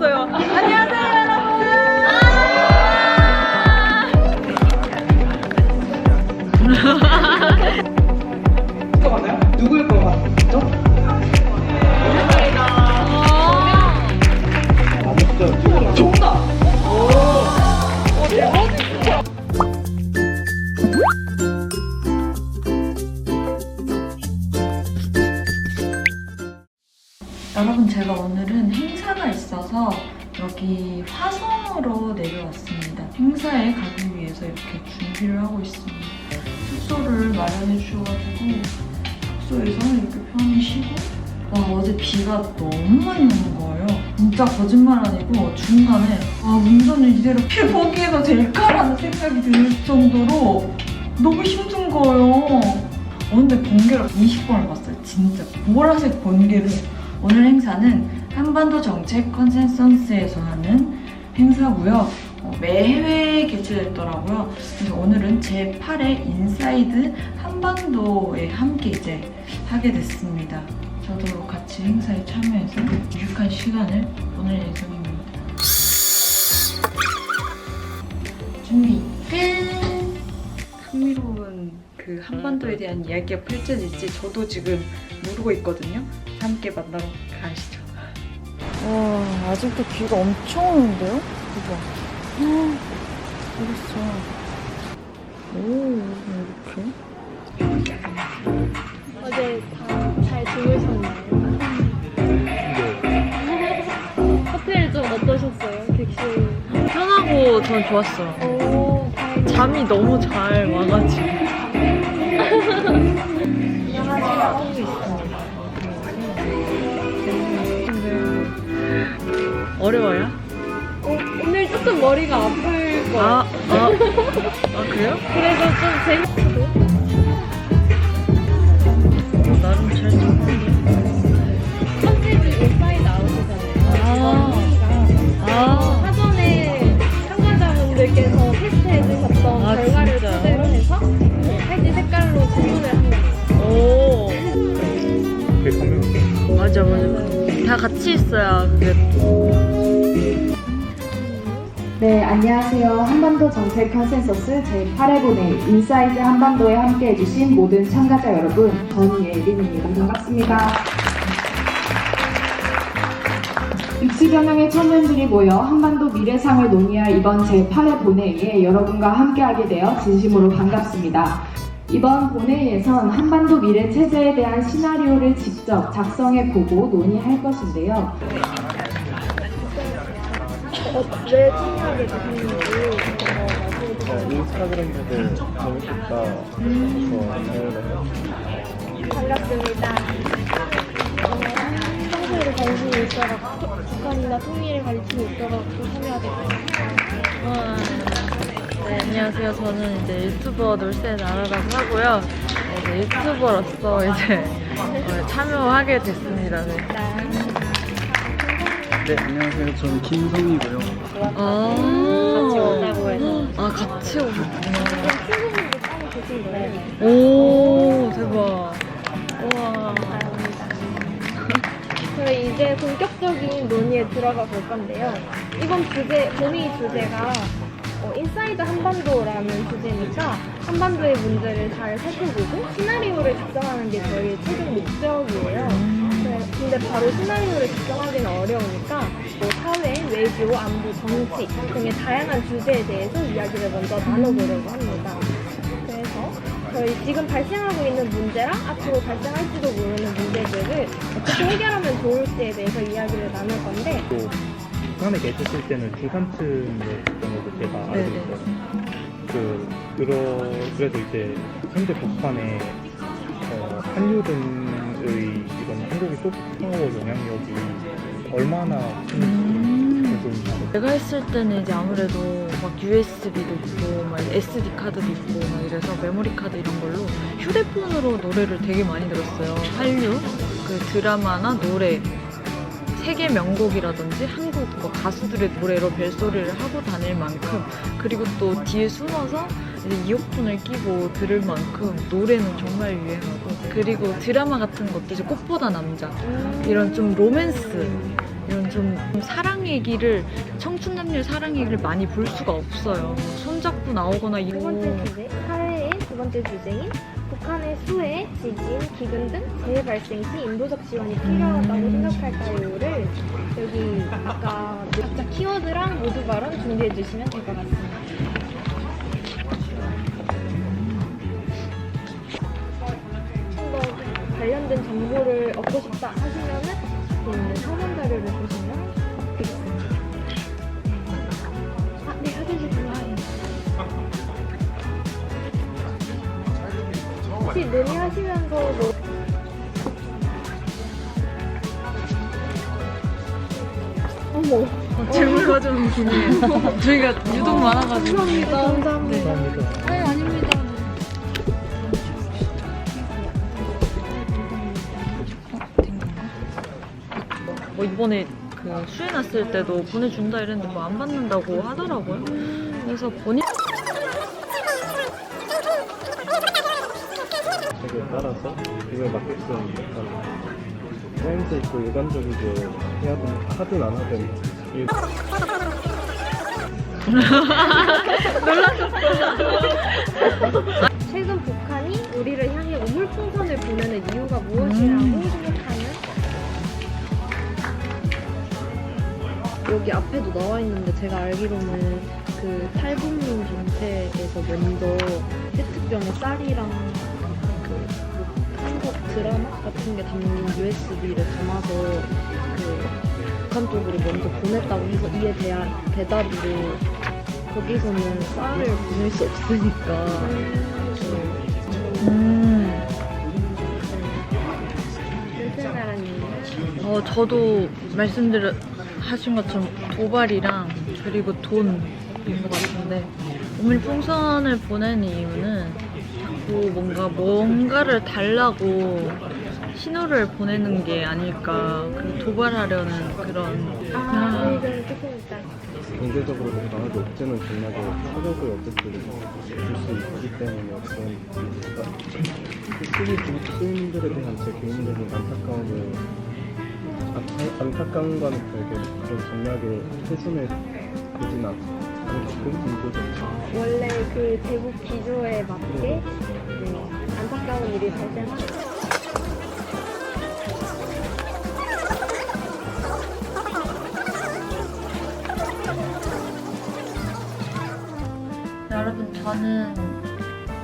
왔어요. 안녕하세요, 여러분 제가 오늘은 행사가 있어서 여기 화성으로 내려왔습니다. 행사에 가기 위해서 이렇게 준비를 하고 있습니다. 숙소를 마련해 주셔가지고 숙소에서 이렇게 편히 쉬고 와 어제 비가 너무 많이 오는 거예요. 진짜 거짓말 아니고 중간에 아 운전을 이대로 포기해도 될까라는 생각이 들 정도로 너무 힘든 거예요. 어, 근데 번개를 20번을 봤어요. 진짜 보라색 번개를 오늘 행사는 한반도 정책 컨센서스에서 하는 행사고요. 어, 매회 개최됐더라고요. 그래서 오늘은 제 8회 인사이드 한반도에 함께 이제 하게 됐습니다. 저도 같이 행사에 참여해서 유익한 시간을 보낼 예정입니다. 준비 끝! 흥미로운 그 한반도에 대한 이야기가 펼쳐질지 저도 지금 모르고 있거든요. 함께 만나러 가시죠. 와, 아직도 비가 엄청 오는데요? 이거. 모르겠어. 오, 이렇게? 어제 다잘 주무셨나요? 호텔 좀 어떠셨어요? 객실. 편하고 전 좋았어요. 오. 잠이 너무 잘 와가지고. 하고 근 어려워요? 어, 오늘 조금 머리가 아플 거예요. 아, 아, 아 그래요? 그래도 좀 재밌고. 나름 잘 쳤는데. 컨셉이 인사이드 아웃이잖아요. 아. 아, 사전에 참가자분들께서 테스트해 주셨던 아, 결과를 진짜요? 토대로 해서 팔찌 색깔로 질문을 합니다. 오. 되게 감명 맞아, 맞아. 다 같이 있어야 그게 네, 안녕하세요. 한반도 정책 컨센서스 제8회 본회 인사이드 한반도에 함께 해주신 모든 참가자 여러분, 전예린입니다. 반갑습니다. 육지 경영의 청년들이 모여 한반도 미래상을 논의할 이번 제8회 본회의에 여러분과 함께하게 되어 진심으로 반갑습니다. 이번 본회의에선 한반도 미래 체제에 대한 시나리오를 직접 작성해 보고 논의할 것인데요. 왜 참여하게 되셨는지 어. 인스타그램에도 재밌겠다 해서 해요. 반갑습니다. 어, 평소에도 관심이 있어서 북한이나 통일에 관심이 있어서 참여하게 됐어요. 네, 안녕하세요. 저는 이제 유튜버 놀새 나라라고 하고요. 네, 이제 유튜버로서 이제 어, 참여하게 됐습니다. 네. 네 안녕하세요 저는 김성이고요 아, 같이 온다고 해서. 아, 같이 오셨구나. 친구분도 따로 계신 거예요? 오, 대박. 우와. 저희 이제 본격적인 논의에 들어가 볼 건데요. 이번 주제, 본의 주제가 어, 인사이드 한반도라는 주제니까 한반도의 문제를 잘 살펴보고 시나리오를 작성하는 게 저희의 최종 목적이에요. 네, 근데 바로 시나리오를 작성하기는 어려우니까 뭐 사회, 외교, 안보, 정치 등의 다양한 주제에 대해서 이야기를 먼저 나눠보려고 합니다. 그래서 저희 지금 발생하고 있는 문제랑 앞으로 발생할지도 모르는 문제들을 어떻게 해결하면 좋을지에 대해서 이야기를 나눌 건데 또 북한에 계셨을 때는 중산층이었던 걸로 제가 알고 네네. 있어요 그 그러, 그래도 이제 현재 북한의 어, 한류 이런 한국의 소프트파워 영향력이 얼마나 궁금합니다 내가 했을 때는 이제 아무래도 막 USB도 있고, 막 SD 카드도 있고, 막 이래서 메모리 카드 이런 걸로 휴대폰으로 노래를 되게 많이 들었어요. 한류, 그 드라마나 노래, 세계 명곡이라든지 한국 뭐 가수들의 노래로 벨소리를 하고 다닐 만큼 그리고 또 뒤에 숨어서 이어폰을 끼고 들을 만큼 노래는 정말 유행하고 그리고 드라마 같은 것도 이제 꽃보다 남자 이런 좀 로맨스 이런 좀 사랑 얘기를 청춘 남녀 사랑 얘기를 많이 볼 수가 없어요. 손잡고 나오거나 두 번째 이런 주제, 사회의 두 번째 주제인 북한의 수해, 지진, 기근 등 재해 발생 시 인도적 지원이 필요하다고 음. 생각할까요를 여기 아까 각자 키워드랑 모두 발언 준비해 주시면 될 것 같습니다. 관련된 정보를 얻고 싶다 하시면은 여기 있는 서면 자료를 보시면 되겠습니다. 아, 네, 화장실 들어와요. 혹시 논의하시면서 뭐 어머 질문가 좀 기네요. 저희가 유독 많아가지고. 감사합니다 감사합니다 감사합니다. 네, 뭐 이번에 그 수해 났을 때도 보내준다 이랬는데 뭐 안 받는다고 하더라고요. 그래서 본인 따라서 그거에 맞게끔 짜임새 있고 일관적이게 해야 되, 하든 안 하든 이 최근 북한이 우리를 향해 우물 풍선을 보내는 이유가 무엇이라고 음. 여기 앞에도 나와 있는데 제가 알기로는 그 탈북민 정책에서 먼저 페트병에 쌀이랑 그 한국 드라마 같은 게 담긴 USB를 담아서 그 북한 쪽으로 먼저 보냈다고 해서 이에 대한 대답으로 거기서는 쌀을 보낼 수 없으니까. 음, 센센나라님 어, 저도 말씀드려 하신 것처럼 도발이랑 그리고 돈인 것 같은데 우물풍선을 보내는 이유는 자꾸 뭔가 뭔가를 달라고 신호를 보내는 게 아닐까 그 도발하려는 그런 아, 경제적으로 강하게 억제는 전략에 타격을 어쨌든 줄수 있기 때문에 그러니까 쓰기 시민들에 대한 제 개인적인 안타까움을 안타- 안타까움과는 별개 그런 전략에 해준을 보진 않게끔 인도적 원래 그 대북 기조에 맞게 네, 안타까운 일이 발생하고 여러분 저는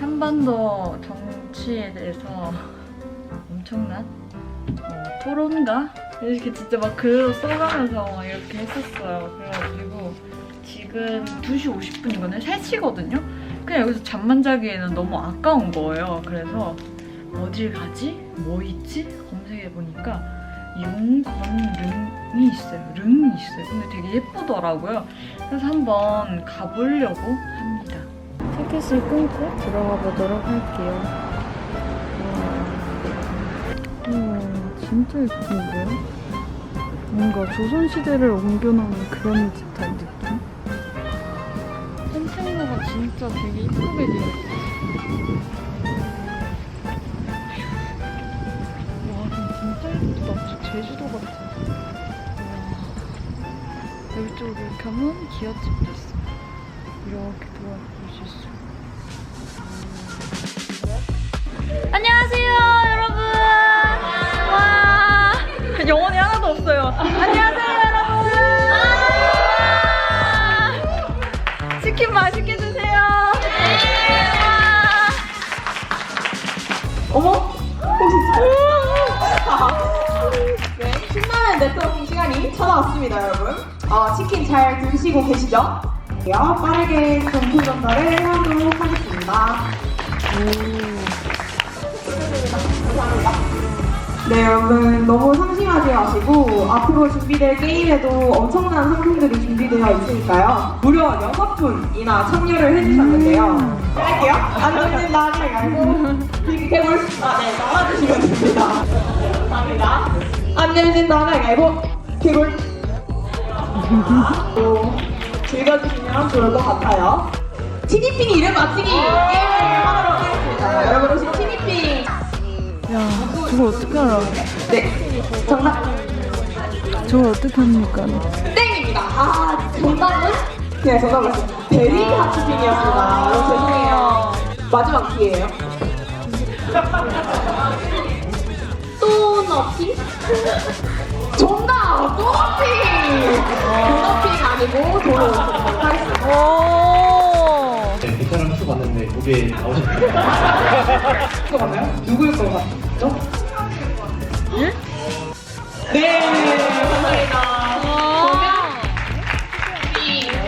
한반도 정치에 대해서 엄청난 어, 토론가 이렇게 진짜 막 글로 써가면서 막 이렇게 했었어요. 그래가지고 지금 2시 50분이거든요. 3시거든요. 그냥 여기서 잠만 자기에는 너무 아까운 거예요. 그래서 어딜 가지? 뭐 있지? 검색해 보니까 용건릉이 있어요. 릉이 있어요. 근데 되게 예쁘더라고요. 그래서 한번 가보려고 합니다. 티켓을 끊고 들어가 보도록 할게요. 진짜 예쁜데요? 뭔가 조선시대를 옮겨놓은 그런 듯한 느낌? 산책로가 진짜 되게 예쁘게 되어 있어요. 와, 진짜 예쁘다. 제주도 같아. 이렇게 하면 기아집도 있어. 이렇게 돌아볼 수. 안녕하세요, 안녕하세요, 여러분. 와. 치킨 맛있게 드세요. 어머? 혹시 네, 신나는 네트워킹 시간이 찾아왔습니다, 여러분. 어, 치킨 잘 드시고 계시죠? 네, 빠르게 정보 전달을 하도록 하겠습니다. 감사합니다. 네, 여러분 너무 상 심하지 마시고 앞으로 준비될 게임에도 엄청난 상품들이 준비되어 있으니까요. 무려 6분이나 참여를 해주셨는데요. 할게요. 안 들린다 하지 말고 빅해볼 아, 네, 나와주시면 됩니다. 감사합니다. 안 들린다 하지 말고 빅볼 또 즐겨주시면 좋을 것 같아요. 티니핑 이름 맞히기 게임을 하도록 하겠습니다. 여러분 혹시 티니핑 야, 그걸 어떻게 알아? 네, 정답. 저걸 어떻게 합니까? 땡입니다. 아, 정답은? 네, 정답은 베리 하트핑이었습니다. 여러분 죄송해요. 마지막 기회예요. 또 너핑? 정답! 또너핑! 또너핑 아니고 도로 하겠습니다. 네, 수 봤는데 그게 나오셨어요. 이거 맞나요? 누구일 것 같죠? 네, 감사합니다.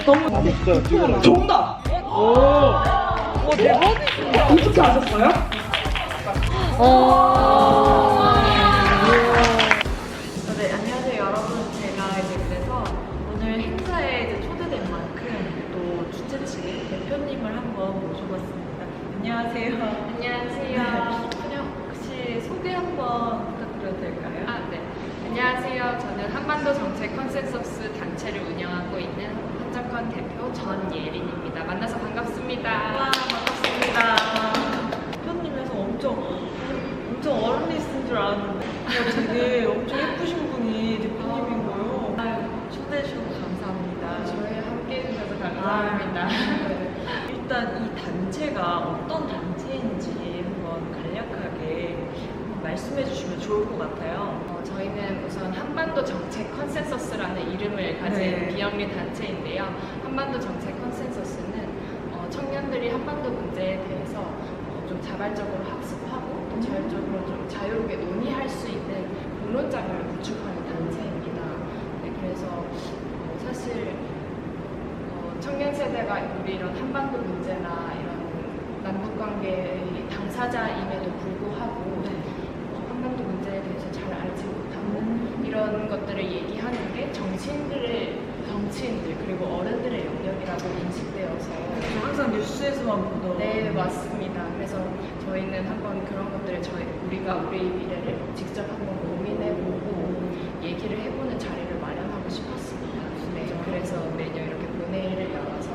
너무 나도 진짜 찍으라. 정답! 오! 오, 대박이다. 어떻게 아셨어요? 네, 안녕하세요 여러분. 제가 이제 그래서 오늘 행사에 이제 초 대된 만큼 또 주최 측 대표님을 한번 모셔봤습니다. 안녕하세요. 안녕하세요. 그냥 혹시 소개 한번 부탁드려도 될까요? 아, 네. 안녕하세요. 저는 한반도 정책 컨센서스 단체를 운영하고 있는 한정권 대표 전예린입니다. 만나서 반갑습니다. 와, 반갑습니다. 대표님에서 엄청 엄청 어른이 있는 줄 알았는데 그냥 되게 엄청 예쁘신 분이 대표님인 거예요. 아유, 초대해 주셔서 감사합니다. 저희 함께 해주셔서 감사합니다. 일단 이 단체가 어떤 단체인지 한번 간략하게 말씀해 주시면 좋을 것 같아요. 어, 저희는 우선 한반도 정책 컨센서스라는 이름을 가진 네. 비영리 단체인데요. 한반도 정책 컨센서스는 어, 청년들이 한반도 문제에 대해서 어, 좀 자발적으로 학습하고 또 자율적으로 좀 자유롭게 논의할 수 있는 공론장을 구축하는 단체입니다. 네, 그래서 어, 사실 어, 청년 세대가 우리 이런 한반도 문제나 남북 관계의 당사자임에도 불구하고 어, 한반도 문제에 대해서 잘 알지 못하고 이런 것들을 얘기하는 게 정치인들의 정치인들 그리고 어른들의 영역이라고 인식되어서 항상 뉴스에서만 보던 네 맞습니다. 그래서 저희는 한번 그런 것들을 저희 우리가 우리의 미래를 직접 한번 고민해보고 얘기를 해보는 자리를 마련하고 싶었습니다. 네, 그래서 매년 이렇게 본회의를 열어서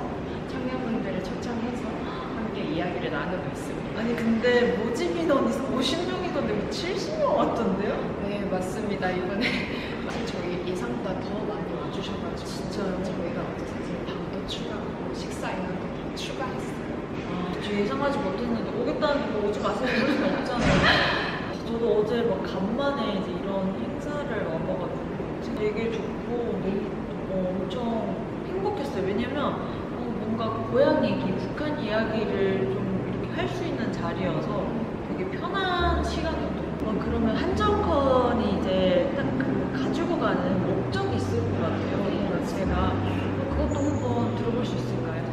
청년분들을 초청해서 함께 이야기를 나누고 있습니다. 아니 근데 모집 인원이 50명이던데 70명 왔던데요? 네 맞습니다. 이번에 저희 예상보다 더 많이 와주셔가지고 진짜요? 저희가 어제 사실 밥도 추가하고 식사 인원도 더 추가했어요. 아, 저 예상하지 못했는데 오겠다는데 뭐 오지 마세요 이럴 수는 없잖아요. 저도 어제 막 간만에 이제 이런 행사를 와봐가지고 되게 좋고 어, 엄청 행복했어요. 왜냐면 어, 뭔가 고향 얘기, 북한 이야기를 좀 할 수 있는 자리여서 되게 편한 시간이었던 어, 그러면 한정컨이 이제 딱 그 가지고 가는 목적이 있을 것 같아요. 이 자체가 어, 그것도 한번 들어볼 수 있을까요?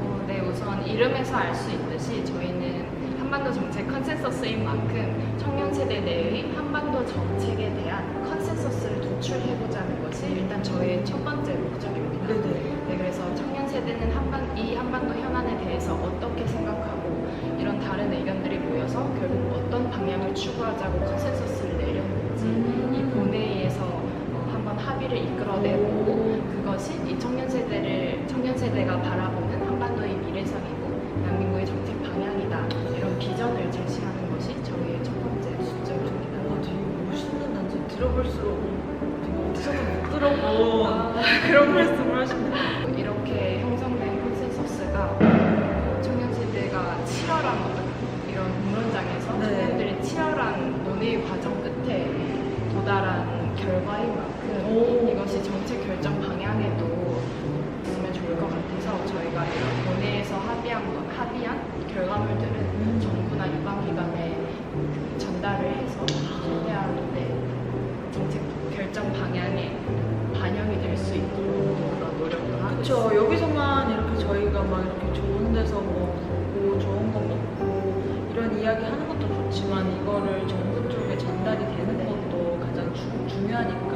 어, 네, 우선 이름에서 알 수 있듯이 저희는 한반도 정책 컨센서스인 만큼 청년 세대 내의 한반도 정책에 대한 컨센서스를 도출해보자는 것이 일단 저희의 첫 번째 목적입니다. 네네. 네, 그래서 청년 세대는 한반, 이 한반도 현안에 대해서 어떻게 생각하고 다른 의견들이 모여서 결국 어떤 방향을 추구하자고 컨센서스를 내렸는지 이 본회의에서 어, 한번 합의를 이끌어내고 그것이 이 청년 세대를 청년 세대가 바라보는 한반도의 미래상이고 대한민국의 정책 방향이다 이런 비전을 제시하는 것이 저희의 첫 번째 숙제입니다. 와, 되게 멋있는 단체 들어볼수록 되게 어디서도 못 들어본 그런 말씀을 하시네요. 주- 중요하